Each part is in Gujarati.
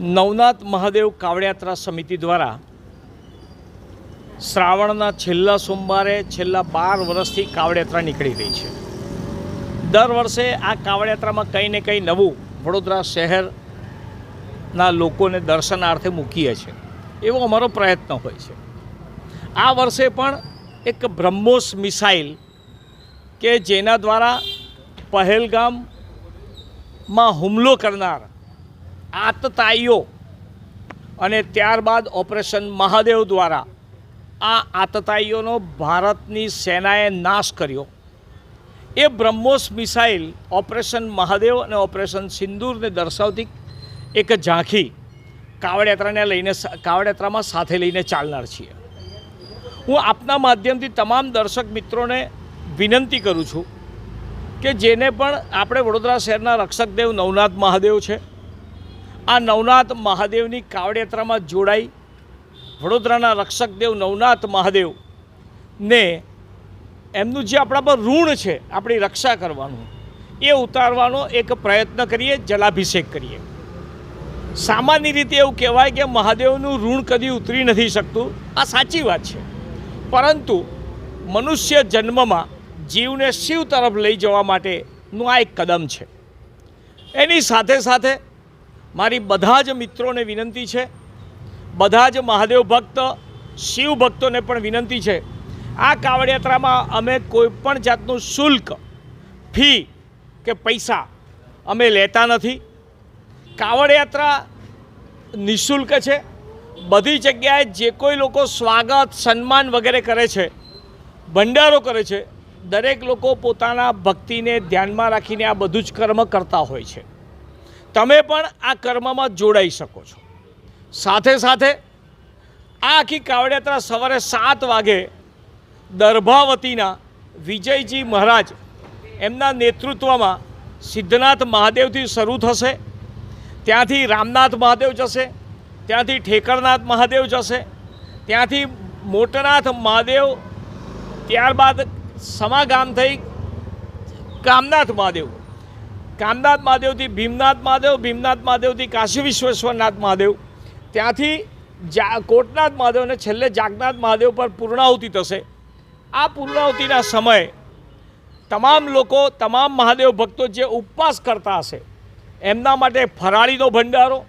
નવનાથ મહાદેવ કાવડયાત્રા સમિતિ દ્વારા શ્રાવણના છેલ્લા સોમવારે, છેલ્લા બાર વર્ષથી કાવડયાત્રા નીકળી રહી છે. દર વર્ષે આ કાવડયાત્રામાં કંઈ ને કંઈ નવું વડોદરા શહેરના લોકોને દર્શનાર્થે મૂકીએ છીએ એવો અમારો પ્રયત્ન હોય છે. આ વર્ષે પણ એક બ્રહ્મોસ મિસાઇલ કે જેના દ્વારા પહેલગામમાં હુમલો કરનાર આતતાઈઓ. અને ત્યારબાદ ઓપરેશન મહાદેવ દ્વારા આ આતતાઈઓનો ભારતની સેનાએ નાશ કર્યો. એ બ્રહ્મોસ મિસાઇલ ઓપરેશન મહાદેવ અને ઓપરેશન સિંદૂરને દર્શાવતી એક ઝાંખી કાવડયાત્રાને લઈને કાવડયાત્રામાં સાથે લઈને ચાલનાર છીએ. હું આપના માધ્યમથી તમામ દર્શક મિત્રોને વિનંતી કરું છું કે જેને પણ આપણે વડોદરા શહેરના રક્ષકદેવ નવનાથ મહાદેવ છે આ નવનાથ મહાદેવની કાવડયાત્રામાં જોડાઈ વડોદરાના રક્ષકદેવ નવનાથ મહાદેવ ને એમનું જે આપણા પર ઋણ છે, આપણી રક્ષા કરવાનું, એ ઉતારવાનો એક પ્રયત્ન કરીએ, જલાભિષેક કરીએ. સામાન્ય રીતે એવું કહેવાય કે મહાદેવનું ઋણ કદી ઉતરી નથી શકતું, આ સાચી વાત છે. પરંતુ મનુષ્ય જન્મમાં જીવને શિવ તરફ લઈ જવા માટેનું આ એક કદમ છે. એની સાથે સાથે મારી બધા જ મિત્રોને વિનંતી છે. બધા જ મહાદેવ ભક્ત, શિવ ભક્તોને પણ વિનંતી છે. આ કાવડયાત્રામાં અમે કોઈપણ જાતનું શુલ્ક, ફી કે પૈસા અમે લેતા નથી. કાવડયાત્રા નિઃશુલ્ક છે. બધી જગ્યાએ જે કોઈ લોકો સ્વાગત, સન્માન વગેરે કરે છે, ભંડારો કરે છે, દરેક લોકો પોતાના ભક્તિને ધ્યાનમાં રાખીને આ બધું જ કર્મ કરતા હોય છે. તમે પણ આ કર્મમાં જોડાઈ શકો છો. સાથે સાથે આ આખી કાવડયાત્રા સવારે સાત વાગે દર્ભાવતીના વિજયજી મહારાજ એમના નેતૃત્વમાં સિદ્ધનાથ મહાદેવથી શરૂ થશે. ત્યાંથી રામનાથ મહાદેવ જશે, ત્યાંથી ઠેકરનાથ મહાદેવ જશે, ત્યાંથી મોટનાથ મહાદેવ, ત્યારબાદ સમાગામ થઈ કામનાથ મહાદેવ કામનાથ મહાદેવથી, ભીમનાથ મહાદેવ, ભીમનાથ મહાદેવથી, કાશી વિશ્વેશ્વરનાથ મહાદેવ. ત્યાંથી જા, કોટનાથ મહાદેવ અને છેલ્લે જાગનાથ મહાદેવ પર પૂર્ણાહુતિ થશે. આ પૂર્ણાહુતિના સમયે તમામ લોકો, તમામ મહાદેવ ભક્તો જે ઉપવાસ કરતા હશે, એમના માટે ફરાળીનો ભંડારો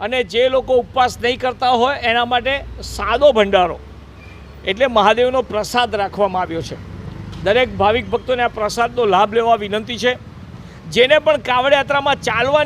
અને જે લોકો ઉપવાસ નહીં કરતા હોય, એના માટે સાદો ભંડારો. એટલે મહાદેવનો પ્રસાદ રાખવામાં આવ્યો છે. દરેક ભાવિક ભક્તોને આ પ્રસાદનો લાભ લેવા વિનંતી છે. જેને પણ કાવડ યાત્રામાં ચાલવાની